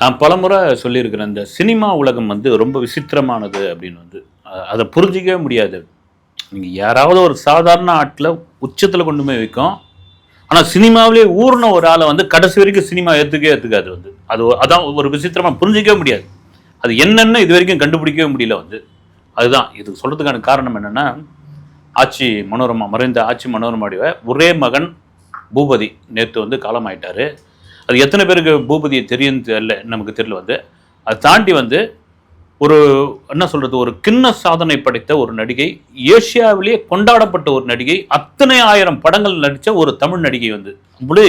நான் பலமுறை சொல்லியிருக்கிறேன் இந்த சினிமா உலகம் வந்து ரொம்ப விசித்திரமானது அப்படின்னு வந்து. அதை புரிஞ்சிக்கவே முடியாது. நீங்கள் யாராவது ஒரு சாதாரண ஆட்டில் உச்சத்தில் கொண்டு போய் வைக்கும். ஆனால் சினிமாவிலே ஊர்ன ஒரு ஆளை வந்து கடைசி வரைக்கும் சினிமா ஏற்றுக்கவே ஏற்றுக்காது வந்து. அது அதான் ஒரு விசித்திரமாக புரிஞ்சிக்கவே முடியாது. அது என்னென்ன இது வரைக்கும் கண்டுபிடிக்கவே முடியல வந்து. அதுதான் இது சொல்கிறதுக்கான காரணம் என்னென்னா ஆட்சி மனோரமா மறைந்த ஆட்சி மனோரமாடிய ஒரே மகன் பூபதி நேற்று வந்து காலமாயிட்டார். அது எத்தனை பேருக்கு பூபதியை தெரியும் தெரியல நமக்கு தெரியல வந்து. அதை தாண்டி வந்து ஒரு என்ன சொல்றது ஒரு கிண்ண சாதனை படைத்த ஒரு நடிகை ஏசியாவிலேயே கொண்டாடப்பட்ட ஒரு நடிகை அத்தனை ஆயிரம் படங்கள் நடித்த ஒரு தமிழ் நடிகை வந்து. அவ்வளோ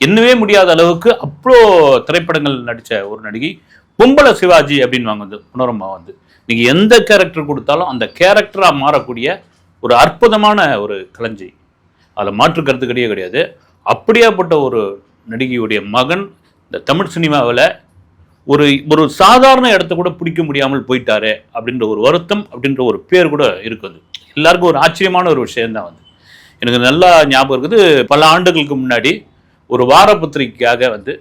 என்னவே முடியாத அளவுக்கு அவ்வளோ திரைப்படங்கள் நடித்த ஒரு நடிகை. பொம்பளை சிவாஜி அப்படின்வாங்க வந்து மனோரமா வந்து. நீங்கள் எந்த கேரக்டர் கொடுத்தாலும் அந்த கேரக்டராக மாறக்கூடிய ஒரு அற்புதமான ஒரு கலைஞை. அதில் மாற்று கருத்து கிடையவே கிடையாது. அப்படியாப்பட்ட ஒரு நடிகையுடைய மகன் இந்த தமிழ் சினிமாவில் ஒரு ஒரு சாதாரண இடத்த கூட பிடிக்க முடியாமல் போயிட்டாரு அப்படின்ற ஒரு வருத்தம் அப்படின்ற ஒரு பேர் கூட இருக்குது எல்லாருக்கும் ஒரு ஆச்சரியமான ஒரு விஷயம்தான் வந்து எனக்கு நல்லா ஞாபகம் இருக்குது பல ஆண்டுகளுக்கு முன்னாடி ஒரு வார பத்திரிக்கையாக வந்து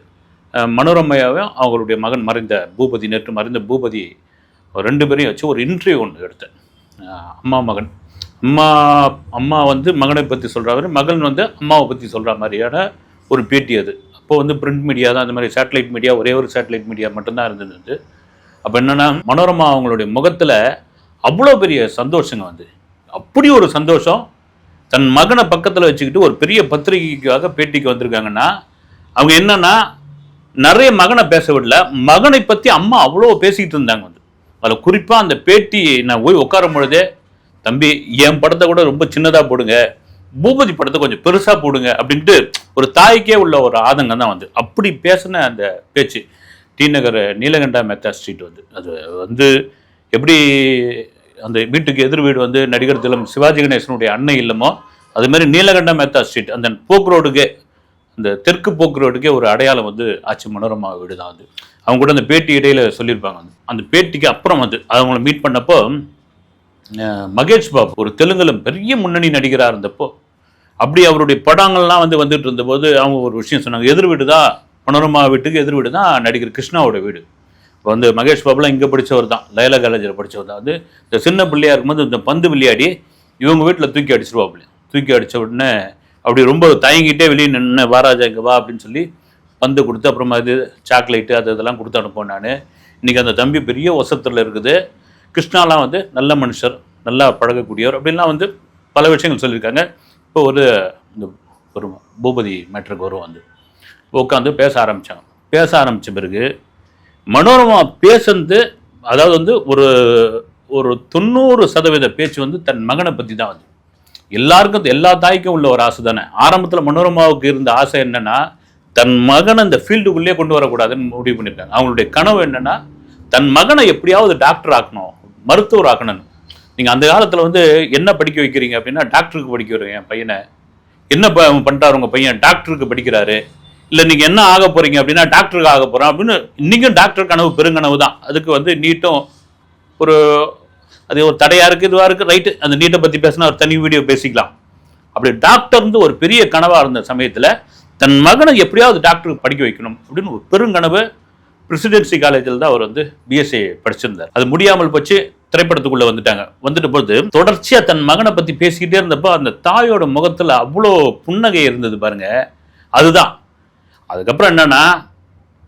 மனோரமையாவும் அவங்களுடைய மகன் மறைந்த பூபதி நேற்று மறைந்த பூபதி ரெண்டு பேரையும் வச்சு ஒரு இன்டர்வியூ ஒன்று எடுத்தேன். அம்மா மகன். அம்மா அம்மா வந்து மகனை பற்றி சொல்கிற மாதிரி மகன் வந்து அம்மாவை பற்றி சொல்கிற மாதிரியான ஒரு பேட்டி அது. அப்போ வந்து பிரிண்ட் மீடியா தான் அந்த மாதிரி சேட்டலைட் மீடியா ஒரே ஒரு சேட்டலைட் மீடியா மட்டும்தான் இருந்தது அப்போ என்னென்னா மனோரமா அவங்களுடைய முகத்தில் அவ்வளோ பெரிய சந்தோஷங்க வந்து. அப்படி ஒரு சந்தோஷம் தன் மகனை பக்கத்தில் வச்சுக்கிட்டு ஒரு பெரிய பத்திரிகைக்காக பேட்டிக்கு வந்திருக்காங்கன்னா அவங்க என்னன்னா நிறைய மகனை பேச விடல. மகனை பற்றி அம்மா அவ்வளோ பேசிக்கிட்டு இருந்தாங்க வந்து. அதில் குறிப்பாக அந்த பேட்டி நான் போய் உட்காரும் பொழுதே தம்பி என் படத்தை கூட ரொம்ப சின்னதாக போடுங்க. பூபதி படத்தை கொஞ்சம் பெருசாக போடுங்க அப்படின்ட்டு ஒரு தாய்க்கே உள்ள ஒரு ஆதங்கம் தான் வந்து. அப்படி பேசின அந்த பேச்சு டி நகர் நீலகண்டா மெத்தா ஸ்ட்ரீட் வந்து. அது வந்து எப்படி அந்த வீட்டுக்கு எதிர் வீடு வந்து நடிகர் திலம் சிவாஜி கணேசனுடைய அன்னை இல்லமோ அதுமாதிரி நீலகண்டா மெத்தா ஸ்ட்ரீட் அந்த போக்கு ரோடுக்கே அந்த தெற்கு போக்கு ரோடுக்கே ஒரு அடையாளம் வந்து ஆட்சி மனோரமா வீடு தான் வந்து அவங்க கூட அந்த பேட்டி இடையில சொல்லியிருப்பாங்க அந்த பேட்டிக்கு அப்புறம் வந்து அவங்கள மீட் பண்ணப்போ மகேஷ் பாபு ஒரு தெலுங்குல பெரிய முன்னணி நடிகராக இருந்தப்போ அப்படி அவருடைய படங்கள்லாம் வந்து வந்துட்டு இருந்தபோது அவங்க ஒரு விஷயம் சொன்னாங்க எதிர் வீடு தான் மனோரமா வீட்டுக்கு எதிர் வீடு தான் நடிகர் கிருஷ்ணாவோட வீடு. இப்போ வந்து மகேஷ் பாபுலாம் இங்கே படித்தவர் தான் லயலா காலேஜில் படித்தவர் தான். வந்து இந்த சின்ன பிள்ளையா இருக்கும்போது இந்த பந்து விளையாடி இவங்க வீட்டில் தூக்கி அடிச்சிருவாப்புல. தூக்கி அடித்த உடனே அப்படி ரொம்ப தயங்கிட்டே வெளியே நின்று வாராஜா இங்கே வா அப்படின்னு சொல்லி பந்து கொடுத்து அப்புறமா இது சாக்லேட்டு அது இதெல்லாம் கொடுத்து அனுப்போம் நான். இன்றைக்கி அந்த தம்பி பெரிய ஒசத்தில் இருக்குது. கிருஷ்ணாலாம் வந்து நல்ல மனுஷர் நல்லா பழகக்கூடியவர் அப்படின்லாம் வந்து பல விஷயங்கள் சொல்லியிருக்காங்க. இப்போ ஒரு இந்த ஒரு பூபதி மேட்ருக்கு வரும் வந்து உட்காந்து பேச ஆரம்பித்தாங்க பேச ஆரம்பித்த பிறகு மனோரமா பேசுனது அதாவது வந்து ஒரு ஒரு தொண்ணூறு சதவீத பேச்சு வந்து தன் மகனை பற்றி தான் வந்து. எல்லாருக்கும் எல்லா தாய்க்கும் உள்ள ஒரு ஆசை தானே. ஆரம்பத்தில் மனோரமாவுக்கு இருந்த ஆசை என்னென்னா தன் மகனை இந்த ஃபீல்டுக்குள்ளே கொண்டு வரக்கூடாதுன்னு முடிவு பண்ணியிருக்காங்க. அவங்களுடைய கனவு என்னென்னா தன் மகனை எப்படியாவது டாக்டர் ஆக்கணும். மருத்துவர் ஆக்கணும் நீங்கள் அந்த காலத்தில் வந்து என்ன படிக்க வைக்கிறீங்க அப்படின்னா டாக்டருக்கு படிக்க வைக்கிறீங்க என் பையனை. என்ன ப பண்ணிட்டாரு உங்கள் பையன்? டாக்டருக்கு படிக்கிறாரு. இல்லை நீங்கள் என்ன ஆக போகிறீங்க அப்படின்னா டாக்டருக்கு ஆக போகிறோம் அப்படின்னு இன்றைக்கும் டாக்டர் கனவு பெருங்கனவு தான். அதுக்கு வந்து நீட்டும் ஒரு அது ஒரு தடையாக இருக்குது இதுவாக இருக்குது ரைட்டு. அந்த நீட்டை பற்றி பேசினா ஒரு தனி வீடியோ பேசிக்கலாம். அப்படி டாக்டர் வந்து ஒரு பெரிய கனவாக இருந்த சமயத்தில் தன் மகனை எப்படியாவது டாக்டருக்கு படிக்க வைக்கணும் அப்படின்னு ஒரு பெருங்கனவு பிரசிடென்சி காலேஜில் தான் அவர் வந்து பிஎஸ்சி படிச்சிருந்தார். அது முடியாமல் போச்சு. திரைப்படத்துக்குள்ள வந்துட்டாங்க. வந்துட்ட போது தொடர்ச்சியா தன் மகனை பத்தி பேசிக்கிட்டே இருந்தப்போ அந்த தாயோட முகத்துல அவ்வளோ புன்னகை இருந்தது பாருங்க. அதுதான். அதுக்கப்புறம் என்னன்னா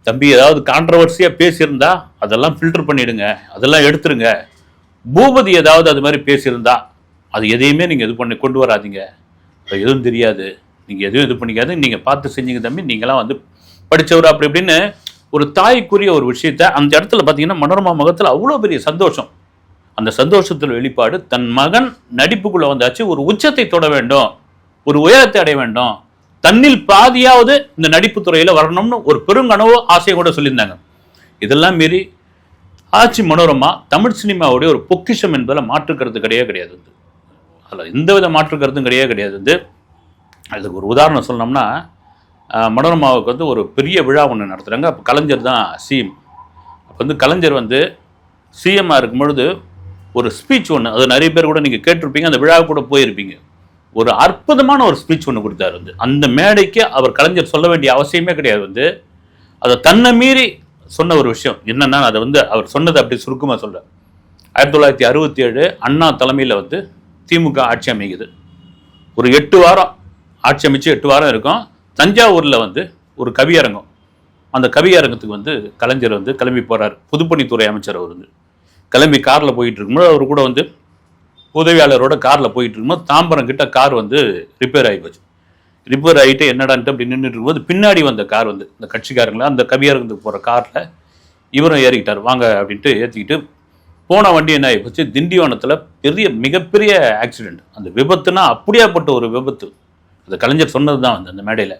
தம்பி ஏதாவது கான்ட்ரவர்சியா பேசியிருந்தா அதெல்லாம் ஃபில்டர் பண்ணிடுங்க. அதெல்லாம் எடுத்துருங்க. பூபதி ஏதாவது அது மாதிரி பேசியிருந்தா அது எதையுமே நீங்க இது பண்ணி கொண்டு வராதீங்க. அது எதுவும் தெரியாது. நீங்க எதுவும் இது பண்ணிக்காது நீங்க பார்த்து செஞ்சீங்க தம்பி. நீங்களாம் வந்து படிச்சவர் அப்படி இப்படின்னு ஒரு தாய்க்குரிய ஒரு விஷயத்த அந்த இடத்துல பார்த்தீங்கன்னா மனோரமா முகத்தில் அவ்வளோ பெரிய சந்தோஷம். அந்த சந்தோஷத்தில் வெளிப்பாடு தன் மகன் நடிப்புக்குள்ள வந்தாச்சு. ஒரு உச்சத்தை தொட வேண்டும். ஒரு உயரத்தை அடைய வேண்டும். தன்னில் பாதியாவது இந்த நடிப்பு துறையில் வரணும்னு ஒரு பெருங்கனவோ ஆசையை கூட சொல்லியிருந்தாங்க. இதெல்லாம் மீறி ஆட்சி மனோரமா தமிழ் சினிமாவுடைய ஒரு பொக்கிஷம் என்பதில் மாற்றுக்கிறது கிடையவே கிடையாது. வந்து அதில் எந்த வித மாற்று கருத்தும் கிடையவே கிடையாது. வந்து அதுக்கு ஒரு உதாரணம் சொல்லணும்னா மனோரமாவுக்கு வந்து ஒரு பெரிய விழா ஒன்று நடத்துகிறாங்க அப்போ கலைஞர் தான் சிஎம் அப்போ வந்து கலைஞர் வந்து சிஎம்மாக இருக்கும் பொழுது ஒரு ஸ்பீச் ஒன்று அது நிறைய பேர் கூட நீங்கள் கேட்டிருப்பீங்க அந்த விழாவுக்கு கூட போயிருப்பீங்க. ஒரு அற்புதமான ஒரு ஸ்பீச் ஒன்று கொடுத்தாரு வந்து. அந்த மேடைக்கு அவர் கலைஞர் சொல்ல வேண்டிய அவசியமே கிடையாது வந்து. அதை தன்னை மீறி சொன்ன ஒரு விஷயம் என்னென்னா அதை வந்து அவர் சொன்னதை அப்படி சுருக்கமாக சொல்ல ஆயிரத்தி தொள்ளாயிரத்தி அறுபத்தி ஏழு அண்ணா தலைமையில் வந்து திமுக ஆட்சி அமைக்குது. ஒரு எட்டு வாரம் ஆட்சி அமைச்சு எட்டு வாரம் இருக்கும். தஞ்சாவூரில் வந்து ஒரு கவியரங்கம். அந்த கவியரங்கத்துக்கு வந்து கலைஞர் வந்து கிளம்பி போகிறார் பொதுப்பணித்துறை அமைச்சர் அவர் வந்து. கிளம்பி காரில் போயிட்டு இருக்கும்போது அவர் கூட வந்து உதவியாளரோட காரில் போயிட்டு இருக்கும்போது தாம்பரம் கிட்ட கார் வந்து ரிப்பேர் ஆகி போச்சு. ரிப்பேர் ஆகிட்டு என்னடான்ட்டு அப்படி நின்றுட்டு இருக்கும்போது பின்னாடி வந்த கார் வந்து இந்த கட்சிக்காரங்களாம் அந்த கவியரங்கத்துக்கு போகிற காரில் இவரும் ஏறிக்கிட்டார். வாங்க அப்படின்ட்டு ஏற்றிக்கிட்டு போன வண்டி என்ன ஆகி போச்சு? திண்டிவனத்தில் பெரிய மிகப்பெரிய ஆக்சிடெண்ட் அந்த விபத்துனா அப்படியாப்பட்ட ஒரு விபத்து. அந்த கலைஞர் சொன்னது தான் வந்து அந்த மேடையில்.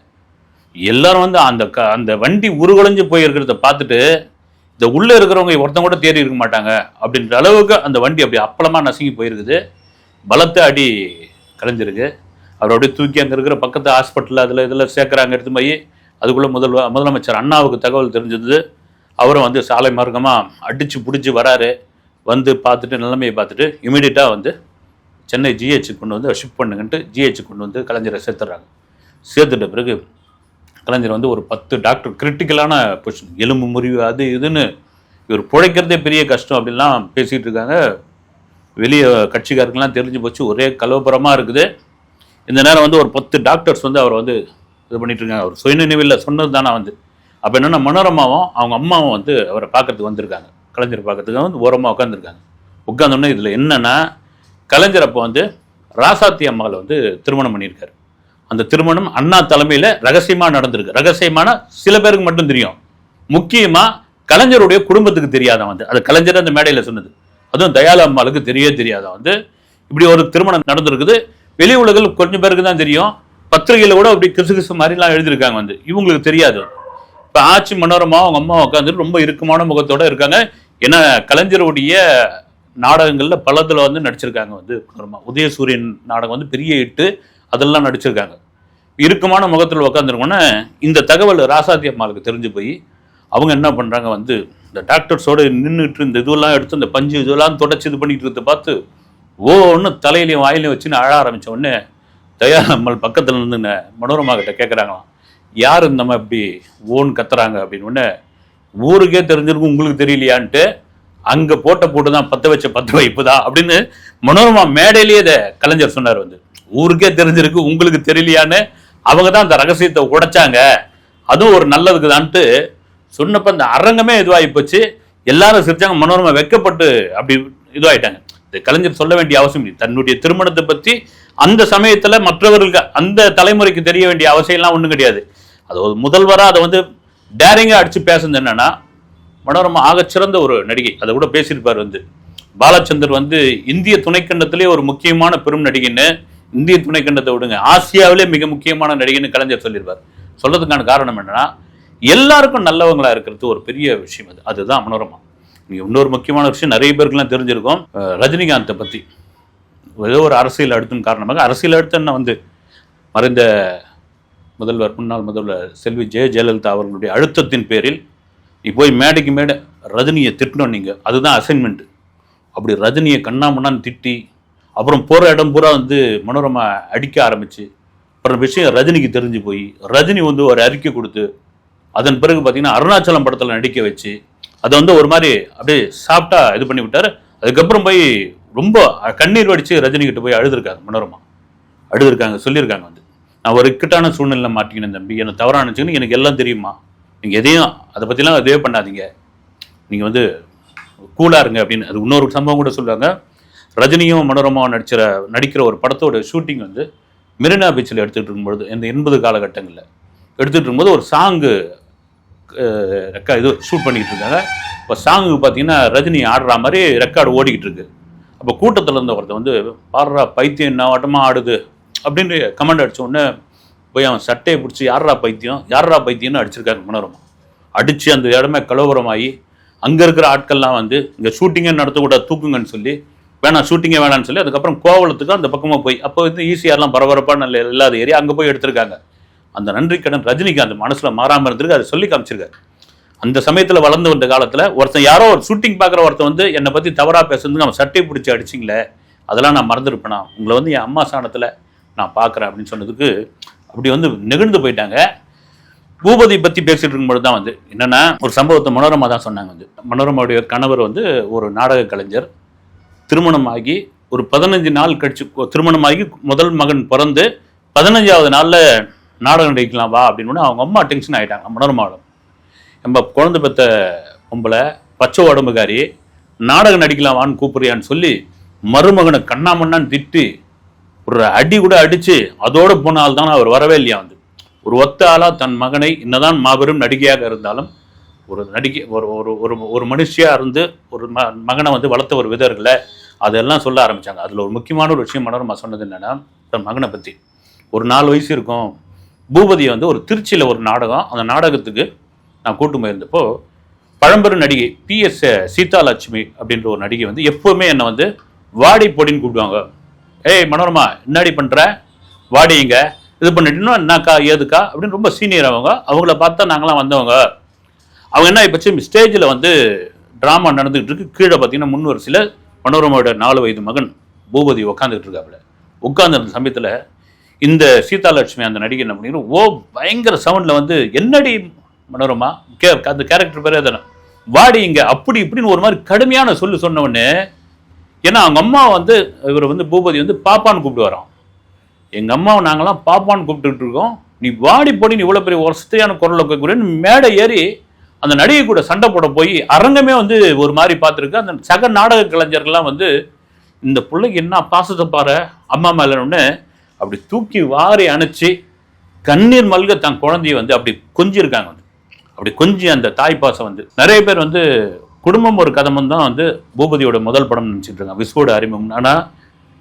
எல்லாரும் வந்து அந்த க அந்த வண்டி உருகுலைஞ்சு போயிருக்கிறத பார்த்துட்டு இந்த உள்ளே இருக்கிறவங்க ஒருத்தங்க கூட தேடி இருக்க மாட்டாங்க அப்படின்ற அளவுக்கு அந்த வண்டி அப்படி அப்பளமாக நசுங்கி போயிருக்குது. பலத்த அடி கலைஞ்சிருக்கு. அவர் அப்படியே தூக்கி அங்கே இருக்கிற பக்கத்து ஹாஸ்பிட்டலில் அதில் இதில் சேர்க்குறாங்க எடுத்து போய் அதுக்குள்ளே முதல் முதலமைச்சர் அண்ணாவுக்கு தகவல் தெரிஞ்சது அவரும் வந்து சாலை மார்க்கமாக அடித்து பிடிச்சி வராரு. வந்து பார்த்துட்டு நிலைமையை பார்த்துட்டு இமீடியட்டாக வந்து சென்னை ஜிஹெச்சுக்கு கொண்டு வந்து ஷிஃப்ட் பண்ணுங்கன்ட்டு ஜிஹெச்சுக்கு கொண்டு வந்து கலைஞரை சேர்த்துறாங்க. சேர்த்துட்ட பிறகு கலைஞர் வந்து ஒரு பத்து டாக்டர் கிரிட்டிக்கலான பொசிஷன் எலும்பு முறிவு அது இதுன்னு இவர் பிழைக்கிறதே பெரிய கஷ்டம் அப்படின்லாம் பேசிகிட்டு இருக்காங்க. வெளியே கட்சிக்காரங்கெல்லாம் தெரிஞ்சு போச்சு. ஒரே கலவரமாக இருக்குது. இந்த நேரம் வந்து ஒரு பத்து டாக்டர்ஸ் வந்து அவர் வந்து இது பண்ணிட்டு இருக்காங்க. அவர் சுயநினைவில் சொன்னது தானே வந்து. அப்போ என்னென்னா மனோரமாவும் அவங்க அம்மாவும் வந்து அவரை பார்க்கறதுக்கு வந்திருக்காங்க. கலைஞர் பார்க்கறதுக்கு வந்து ஓரமாக உட்காந்துருக்காங்க உட்காந்தோடனே இதில் என்னென்னா கலைஞர் அப்போ வந்து ராசாத்தி அம்மாவில் வந்து திருமணம் பண்ணியிருக்காரு. அந்த திருமணம் அண்ணா தலைமையில் ரகசியமாக நடந்திருக்கு. ரகசியமான சில பேருக்கு மட்டும் தெரியும். முக்கியமாக கலைஞருடைய குடும்பத்துக்கு தெரியாதான் வந்து அது கலைஞர் அந்த மேடையில் சொன்னது. அதுவும் தயாளு அம்மாளுக்கு தெரியவே தெரியாதான் வந்து. இப்படி ஒரு திருமணம் நடந்திருக்குது. வெளி உலகில் கொஞ்சம் பேருக்கு தான் தெரியும். பத்திரிகையில் கூட அப்படி கிசு கிசு மாதிரிலாம் எழுதியிருக்காங்க வந்து. இவங்களுக்கு தெரியாது. இப்போ ஆட்சி மனோரமா அவங்க அம்மா உட்காந்துட்டு ரொம்ப இறுக்கமான முகத்தோடு இருக்காங்க. ஏன்னா கலைஞருடைய நாடகங்களில் பலத்தில் வந்து நடிச்சிருக்காங்க வந்து மனோரமா. உதயசூரியன் நாடகம் வந்து பெரிய இட்டு அதெல்லாம் நடிச்சிருக்காங்க. இறுக்கமான முகத்தில் உட்காந்துருக்கோன்னே இந்த தகவல் ராசாத்தி அம்மாளுக்கு தெரிஞ்சு போய் அவங்க என்ன பண்ணுறாங்க வந்து இந்த டாக்டர்ஸோட நின்றுட்டு இந்த இதுவெல்லாம் எடுத்து இந்த பஞ்சு இதெல்லாம் தொடச்சி இது பண்ணிட்டு இருக்கிறத பார்த்து ஓன்னு தலையிலையும் வாயிலையும் வச்சுன்னு அழ ஆரம்பித்த உடனே தயா அம்மாள் பக்கத்தில் இருந்து மனோரமா கிட்ட கேட்குறாங்களாம் யார் இந்த மாதிரி இப்படி ஓன் கத்துறாங்க? அப்படின்னு உடனே ஊருக்கே தெரிஞ்சிருக்கும் உங்களுக்கு தெரியலையான்ட்டு அங்கே போட்ட போட்டு தான் பற்ற வச்ச பற்ற வைப்பு தான் அப்படின்னு மனோரமா மேடையிலேயே இதை கலைஞர் சொன்னார் வந்து. ஊருக்கே தெரிஞ்சிருக்கு உங்களுக்கு தெரியலையான்னு அவங்க தான் அந்த ரகசியத்தை உடைச்சாங்க. அதுவும் ஒரு நல்லதுக்கு தான்ட்டு சொன்னப்போ அந்த அரங்கமே இதுவாகி போச்சு. எல்லாரும் சிரிச்சாங்க மனோரமா வெக்கப்பட்டு அப்படி இதுவாயிட்டாங்க. இந்த கலைஞர் சொல்ல வேண்டிய அவசியம் இல்லை. தன்னுடைய திருமணத்தை பற்றி அந்த சமயத்தில் மற்றவர்களுக்கு அந்த தலைமுறைக்கு தெரிய வேண்டிய அவசியம்லாம் ஒன்றும் கிடையாது. அது ஒரு முதல்வராக அதை வந்து டேரிங்காக அடித்து பேசுனது என்னென்னா மனோரமா ஆகச்சிறந்த ஒரு நடிகை. அதை கூட பேசியிருப்பார் வந்து. பாலச்சந்தர் வந்து இந்திய துணைக்கண்டத்திலே ஒரு முக்கியமான பெரும் நடிகைன்னு இந்திய துணைக்கண்டத்தை விடுங்க. ஆசியாவிலே மிக முக்கியமான நடிகைன்னு கலைஞர் சொல்லியிருப்பார் சொல்றதுக்கான காரணம் என்னன்னா எல்லாருக்கும் நல்லவங்களா இருக்கிறது ஒரு பெரிய விஷயம் அது. அதுதான் மனோரமா. இன்னொரு முக்கியமான விஷயம் நிறைய பேருக்குலாம் தெரிஞ்சிருக்கும். ரஜினிகாந்தை பத்தி. ஏதோ ஒரு அரசியல் அடுத்தும் காரணமாக அரசியல் அடுத்து என்ன வந்து? மறைந்த முதல்வர் முன்னாள் முதல்வர் செல்வி ஜெய ஜெயலலிதா அவர்களுடைய அழுத்தத்தின் பேரில் நீ போய் மேடைக்கு மேடை ரஜினியை திட்டணும் நீங்கள் அதுதான் அசைன்மெண்ட் அப்படி ரஜினியை கண்ணாமண்ணான்னு திட்டி அப்புறம் போகிற இடம் பூரா வந்து மனோரமா அடிக்க ஆரம்பிச்சு. அப்புறம் விஷயம் ரஜினிக்கு தெரிஞ்சு போய் ரஜினி வந்து ஒரு அறிக்கை கொடுத்து அதன் பிறகு பார்த்தீங்கன்னா அருணாச்சலம் படத்தில் நடிக்க வச்சு அதை வந்து ஒரு மாதிரி அப்படியே சாப்பிட்டா இது பண்ணி விட்டார். அதுக்கப்புறம் போய் ரொம்ப கண்ணீர் வடித்து ரஜினி கிட்ட போய் அழுதுருக்காங்க மனோரமா. அழுதுருக்காங்க சொல்லியிருக்காங்க வந்து. நான் ஒரு இக்கட்டான சூழ்நிலை மாட்டிக்கினேன் தம்பி என்னை தவறாக நினச்சிக்கணும் எனக்கு எல்லாம் தெரியுமா? நீங்கள் எதையும் அதை பற்றிலாம் இதே பண்ணாதீங்க. நீங்கள் வந்து கூலாக இருங்க அப்படின்னு அது இன்னொரு சம்பவம் கூட சொல்லுவாங்க ரஜினியும் மனோரமாவும் நடிச்சிற நடிக்கிற ஒரு படத்தோட ஷூட்டிங் வந்து மெரினா பீச்சில் எடுத்துகிட்டு இருக்கும்போது இந்த எண்பது காலகட்டங்களில் எடுத்துகிட்டு இருக்கும்போது ஒரு சாங்கு ரெக்கா இது ஷூட் பண்ணிக்கிட்டு இருக்காங்க. இப்போ சாங்குக்கு பார்த்தீங்கன்னா ரஜினி ஆடுற மாதிரி ரெக்கார்டு ஓடிக்கிட்டு இருக்கு. அப்போ கூட்டத்தில் இருந்த ஒருத்தன் வந்து பாடுறா பைத்தியம் என்ன ஆட்டமாக ஆடுது? அப்படின்னு கமெண்ட் அடித்த உடனே போய் அவன் சட்டையை பிடிச்சி யாரா பைத்தியம்? யாரா பைத்தியம்னு அடிச்சிருக்காங்க மனோரமா. அடித்து அந்த இடமே கலவரமாகி அங்கே இருக்கிற ஆட்கள்லாம் வந்து இங்கே ஷூட்டிங்கே நடத்தக்கூடாது தூக்குங்கன்னு சொல்லி வேணாம் ஷூட்டிங்கே வேணாம்னு சொல்லி அதுக்கப்புறம் கோவலத்துக்கு அந்த பக்கமாக போய் அப்போ வந்து ஈஸியாரெலாம் பரபரப்பான நல்ல இல்லாத ஏரியா அங்கே போய் எடுத்திருக்காங்க. அந்த நன்றி கடன் ரஜினிக்கு அந்த மனசில் மாறாமல் இருந்திருக்கு அதை சொல்லி காமிச்சிருக்காரு. அந்த சமயத்தில் வளர்ந்து வந்த காலத்தில் ஒருத்தன் யாரோ ஒரு ஷூட்டிங் பார்க்குற ஒருத்தன் வந்து என்னை பற்றி தவறாக பேசுறதுக்கு அவன் சட்டையை பிடிச்சி அடிச்சிங்களே அதெல்லாம் நான் மறந்துருப்பேனா? உங்களை வந்து என் அம்மா சாணத்தில் நான் பார்க்குறேன் அப்படின்னு சொன்னதுக்கு அப்படி வந்து நெகிழ்ந்து போயிட்டாங்க. பூபதி பற்றி பேசிகிட்டு இருக்கும்போது தான் வந்து என்னென்னா ஒரு சம்பவத்தை மனோரமா தான் சொன்னாங்க வந்து. மனோரமாவுடைய கணவர் வந்து ஒரு நாடக கலைஞர். திருமணமாகி ஒரு பதினஞ்சு நாள் கழிச்சு திருமணமாகி முதல் மகன் பிறந்து பதினஞ்சாவது நாளில் நாடகம் நடிக்கலாம் வா அப்படின்னு அவங்க அம்மா டென்ஷன் ஆகிட்டாங்க மனோரமாவில் நம்ம குழந்தை பெற்ற பொம்பளை பச்சை உடம்புக்காரி நாடகம் நடிக்கலாம் வான்னு கூப்பிடுறியான்னு சொல்லி மருமகனை கண்ணாமண்ணான்னு திட்டு ஒரு அடி கூட அடித்து அதோடு போனால் தான் அவர் வரவே இல்லையா வந்து. ஒரு ஒத்த ஆளாக தன் மகனை என்னதான் மாபெரும் நடிகையாக இருந்தாலும் ஒரு நடிகை ஒரு ஒரு ஒரு ஒரு இருந்து ஒரு ம மகனை வந்து வளர்த்த ஒரு விதர்களை அதெல்லாம் சொல்ல ஆரம்பித்தாங்க அதில் ஒரு முக்கியமான ஒரு விஷயம் மனோரமா சொன்னது என்னென்னா தன் மகனை பற்றி ஒரு நாலு வயசு இருக்கும். பூபதியை வந்து ஒரு திருச்சியில் ஒரு நாடகம் அந்த நாடகத்துக்கு நான் கூட்டு போயிருந்தப்போ பழம்பெரும் நடிகை பிஎஸ் சீதாலட்சுமி அப்படின்ற ஒரு நடிகை வந்து எப்போவுமே என்னை வந்து வாடி பொடின்னு கூப்பிடுவாங்க. ஏய் மனோரமா என்னடி பண்ணுற வாடிங்க இது பண்ணிட்டுனா என்னக்கா ஏதுக்கா? அப்படின்னு ரொம்ப சீனியர் அவங்க. அவங்கள பார்த்தா நாங்களாம் வந்தவங்க. அவங்க என்ன இப்போ ஸ்டேஜில் வந்து ட்ராமா நடந்துகிட்டு இருக்கு. கீழே பார்த்தீங்கன்னா முன் வரிசையில் மனோரமாவோட நாலு வயது மகன் பூபதி உட்காந்துக்கிட்டு இருக்காப்புல. உட்காந்துருந்த சமயத்தில் இந்த சீதாலட்சுமி அந்த நடிகை என்ன பண்ணிக்கிறோம் ஓ பயங்கர சவுண்டில் வந்து என்னடி மனோரமா? கே அந்த கேரக்டர் பேரே தானே வாடி இங்கே அப்படி இப்படின்னு ஒரு மாதிரி கடுமையான சொல்லு சொன்னவொடனே ஏன்னா அவங்க அம்மா வந்து இவர் வந்து பூபதி வந்து பாப்பான்னு கூப்பிட்டு வரோம் எங்கள் அம்மாவை நாங்களாம் பாப்பான்னு கூப்பிட்டுட்டு இருக்கோம். நீ வாடி போடி நீ இவ்வளோ பெரிய ஒரு வசதியான குரலை கேட்குறேன்னு மேடை ஏறி அந்த நடிகை கூட சண்டை போட போய் அரங்கமே வந்து ஒரு மாதிரி பார்த்துருக்கு. அந்த சக நாடக கலைஞர்கள்லாம் வந்து இந்த பிள்ளைக்கு என்ன பாசத்தை பாரு அம்மா மேலன்னு அப்படி தூக்கி வாரி அணைச்சி கண்ணீர் மல்க தன் குழந்தைய வந்து அப்படி கொஞ்சிருக்காங்க வந்து. அப்படி கொஞ்சி அந்த தாய் பாசம் வந்து. நிறைய பேர் வந்து குடும்பம் ஒரு கதமம் தான் வந்து பூபதியோட முதல் படம் நினச்சிட்டு இருக்காங்க. விஸ்வோட அறிமுகம். ஆனால்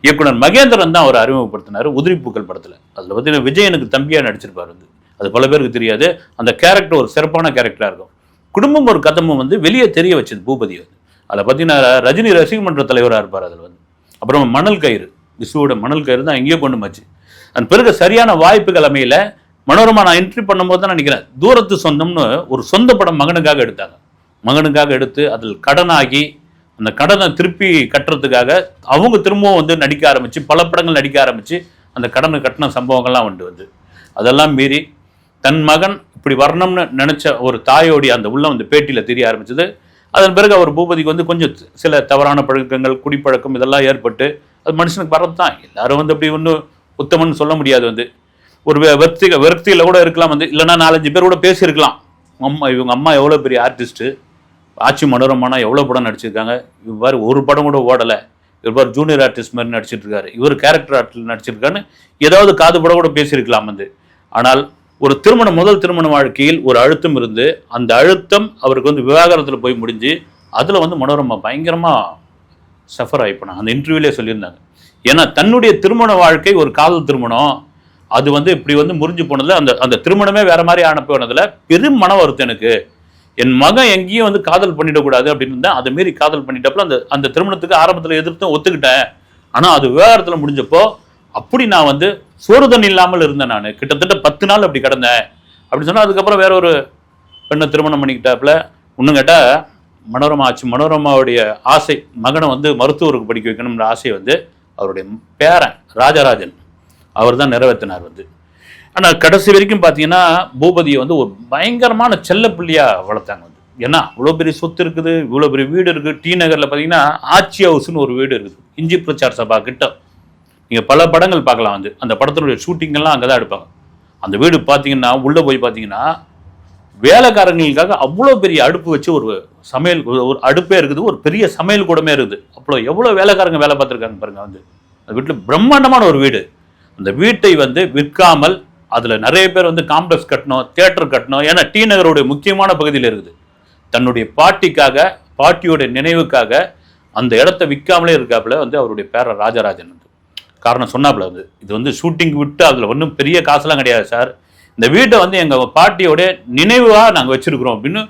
இயக்குனர் மகேந்திரன் தான் அவர் அறிமுகப்படுத்தினார் உதிரிப்பூக்கள் படத்தில். அதில் பார்த்தீங்கன்னா விஜயனுக்கு தம்பியாக நடிச்சிருப்பார் வந்து. அது பல பேருக்கு தெரியாது. அந்த கேரக்டர் ஒரு சிறப்பான கேரக்டராக இருக்கும். குடும்பம் ஒரு கதமும் வந்து வெளியே தெரிய வச்சது பூபதி வந்து. அதை பார்த்தீங்கன்னா ரஜினி ரசிக மன்ற தலைவராக இருப்பார் அதில் வந்து. அப்புறம் மணல் கயிறு விசுவோட மணல் கயிறு தான் எங்கேயோ கொண்டு போச்சு. அந்த பிறகு சரியான வாய்ப்புகள் அமையல. மனோரமா நான் என்ட்ரி பண்ணும்போது தான் நினைக்கிறேன். தூரத்து சொந்தம்னு ஒரு சொந்த படம் மகனுக்காக எடுத்தாங்க. மகனுக்காக எடுத்து அதில் கடனாகி அந்த கடனை திருப்பி கட்டுறதுக்காக அவங்க திரும்பவும் வந்து நடிக்க ஆரம்பிச்சு பல படங்கள் நடிக்க ஆரம்பிச்சு அந்த கடனை கட்டின சம்பவங்கள்லாம் உண்டு வந்து. அதெல்லாம் மீறி தன் மகன் இப்படி வரணும்னு நினைச்ச ஒரு தாயோடைய அந்த உள்ளம் வந்து பேட்டியில தெரிய ஆரம்பிச்சது. அதன் பிறகு அவர் பூபதிக்கு வந்து கொஞ்சம் சில தவறான பழக்கங்கள் குடிப்பழக்கம் இதெல்லாம் ஏற்பட்டு அது மனுஷனுக்கு வரது தான் எல்லாரும் வந்து அப்படி ஒன்றும் உத்தமன்னு சொல்ல முடியாது வந்து. ஒரு வெ- வெறுத்தி கூட இருக்கலாம் வந்து. இல்லைன்னா நாலஞ்சு பேர் கூட பேசியிருக்கலாம். அம்மா இவங்க அம்மா எவ்வளோ பெரிய ஆர்டிஸ்ட்டு ஆட்சி மனோரமானா எவ்வளோ படம் நடிச்சிருக்காங்க? இவ்வாறு ஒரு படம் கூட ஓடலை. இவர் ஜூனியர் ஆர்டிஸ்ட் மாதிரி நடிச்சிட்டு இருக்காரு. இவர் கேரக்டர் ஆர்டிஸ்ட் நடிச்சிருக்காருன்னு ஏதாவது காது படம் கூட பேசியிருக்கலாம் வந்து. ஆனால் ஒரு திருமணம் முதல் திருமண வாழ்க்கையில் ஒரு அழுத்தம் இருந்து அந்த அழுத்தம் அவருக்கு வந்து விவாகரத்தில் போய் முடிஞ்சு அதில் வந்து மனோரமா பயங்கரமாக சஃபர் ஆகிப்போனாங்க அந்த இன்டர்வியூலே சொல்லியிருந்தாங்க. ஏன்னா தன்னுடைய திருமண வாழ்க்கை ஒரு காதல் திருமணம். அது வந்து இப்படி வந்து முறிஞ்சு போனதில் அந்த அந்த திருமணமே வேற மாதிரி ஆன போனதில் பெரும் மன வருத்தம் எனக்கு. என் மகன் எங்கேயும் வந்து காதல் பண்ணிடக்கூடாது அப்படின்னு இருந்தேன் அதை மீறி காதல் பண்ணிட்டப்பல அந்த அந்த திருமணத்துக்கு ஆரம்பத்தில் எதிர்த்தும் ஒத்துக்கிட்டேன். ஆனால் அது விவகாரத்தில் முடிஞ்சப்போ அப்படி நான் வந்து சோறு தண்ணி இல்லாமல் இருந்தேன் நான். கிட்டத்தட்ட பத்து நாள் அப்படி கிடந்தேன். அப்படின்னு சொன்னால் அதுக்கப்புறம் வேற ஒரு பெண்ணை திருமணம் பண்ணிக்கிட்டாப்புல. இன்னும் கேட்டால் மனோரமா ஆச்சு. மனோரமாவுடைய ஆசை மகனை வந்து மருத்துவருக்கு படிக்க வைக்கணும்ன்ற ஆசை வந்து அவருடைய பேரன் ராஜராஜன் அவர் தான் நிறைவேற்றினார் வந்து. ஆனால் கடைசி வரைக்கும் பார்த்தீங்கன்னா பூபதியை வந்து ஒரு பயங்கரமான செல்லப்பிள்ளையா வளர்த்தாங்க வந்து. ஏன்னா இவ்வளோ பெரிய சொத்து இருக்குது இவ்வளோ பெரிய வீடு இருக்குது டி நகரில் பார்த்தீங்கன்னா ஆச்சி ஹவுஸ்னு ஒரு வீடு இருக்குது. இஞ்சி பிரச்சார் சபா கிட்ட. நீங்கள் பல படங்கள் பார்க்கலாம் வந்து. அந்த படத்தினுடைய ஷூட்டிங்கெல்லாம் அங்கே தான் எடுப்பாங்க. அந்த வீடு பார்த்தீங்கன்னா உள்ளே போய் பார்த்தீங்கன்னா வேலைக்காரங்களுக்காக அவ்வளோ பெரிய அடுப்பு வச்சு ஒரு சமையல் ஒரு அடுப்பே இருக்குது. ஒரு பெரிய சமையல் கூடமே இருக்குது. அவ்வளோ எவ்வளோ வேலைக்காரங்க வேலை பார்த்துருக்காங்க பாருங்கள் வந்து. அந்த வீட்டில் பிரம்மாண்டமான ஒரு வீடு. அந்த வீட்டை வந்து விற்காமல் அதில் நிறைய பேர் வந்து காம்ப்ளெக்ஸ் கட்டணும் தியேட்டர் கட்டணும். ஏன்னா டி நகருடைய முக்கியமான பகுதியில் இருக்குது. தன்னுடைய பாட்டிக்காக பாட்டியுடைய நினைவுக்காக அந்த இடத்த விற்காமலே இருக்காப்புல வந்து அவருடைய பேர ராஜராஜன் வந்து. காரணம் சொன்னாப்புல வந்து. இது வந்து ஷூட்டிங் விட்டு அதில் ஒன்றும் பெரிய காசுலாம் கிடையாது சார் இந்த வீட்டை வந்து எங்கள் பாட்டியோடைய நினைவாக நாங்கள் வச்சுருக்குறோம் அப்படின்னு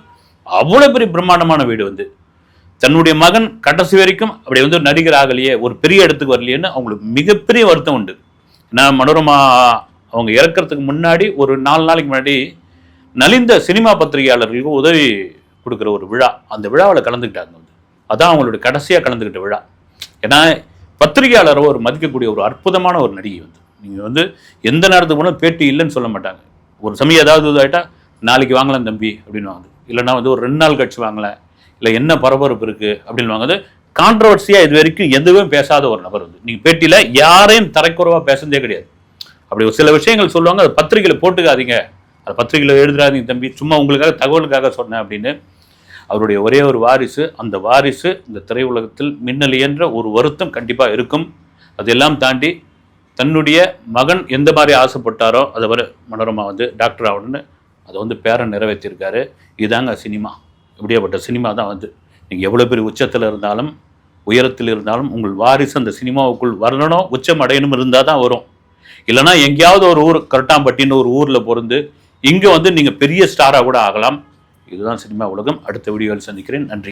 அவ்வளோ பெரிய பிரம்மாண்டமான வீடு வந்து. தன்னுடைய மகன் கடைசி வரைக்கும் அப்படி வந்து நடிகர் ஆகலையே ஒரு பெரிய இடத்துக்கு வரலையேன்னு அவங்களுக்கு மிகப்பெரிய வருத்தம் உண்டு. நான் மனோரமா அவங்க இறக்கறதுக்கு முன்னாடி ஒரு நாலு நாளைக்கு முன்னாடி நலிந்த சினிமா பத்திரிகையாளர்களுக்கு உதவி கொடுக்குற ஒரு விழா. அந்த விழாவில் கலந்துக்கிட்டாங்க வந்து. அதான் அவங்களுடைய கடைசியாக கலந்துக்கிட்ட விழா. ஏன்னா பத்திரிகையாளரை ஒரு மதிக்கக்கூடிய ஒரு அற்புதமான ஒரு நடிகை வந்து. நீங்கள் வந்து எந்த நேரத்துக்கு போனாலும் பேட்டி இல்லைன்னு சொல்ல மாட்டாங்க. ஒரு சமயம் ஏதாவது இதாகிட்டா நாளைக்கு வாங்கலாம் தம்பி அப்படின்னு வாங்குது இல்லைன்னா வந்து ஒரு ரெண்டு நாள் கழிச்சு வாங்கலை இல்லை என்ன பரபரப்பு இருக்குது அப்படின்னு வாங்குது கான்ட்ரவர்சியாக இது வரைக்கும் எதுவுமே பேசாத ஒரு நபர் வந்து. நீங்கள் பேட்டியில் யாரையும் தரைக்குறவாக பேசுனதே கிடையாது. அப்படி ஒரு சில விஷயங்கள் சொல்லுவாங்க அது பத்திரிகையில் போட்டுக்காதீங்க. அது பத்திரிகையில் எழுதுறாதீங்க தம்பி. சும்மா உங்களுக்காக தகவலுக்காக சொன்னேன் அப்படின்னு அவருடைய ஒரே ஒரு வாரிசு அந்த வாரிசு இந்த திரையுலகத்தில் மின்னலியன்ற ஒரு வருத்தம் கண்டிப்பாக இருக்கும். அதெல்லாம் தாண்டி தன்னுடைய மகன் எந்த மாதிரி ஆசைப்பட்டாரோ அதை வர மனோரமா வந்து டாக்டர் ஆகணும்னு அதை வந்து பேரன் நிறைவேற்றியிருக்காரு இதாங்க சினிமா. இப்படியாப்பட்ட சினிமா தான் வந்து நீங்கள் எவ்வளோ பெரிய உச்சத்தில் இருந்தாலும் உயரத்தில் இருந்தாலும் உங்கள் வாரிசு அந்த சினிமாவுக்குள் வரணும் உச்சம் அடையணும் இருந்தால் தான் வரும். இல்லைன்னா எங்கேயாவது ஒரு ஊர் கரட்டாம்பட்டின்னு ஒரு ஊரில் பிறந்து இங்கே வந்து நீங்கள் பெரிய ஸ்டாராக கூட ஆகலாம். இதுதான் சினிமா உலகம். அடுத்த வீடியோவில் சந்திக்கிறேன். நன்றி.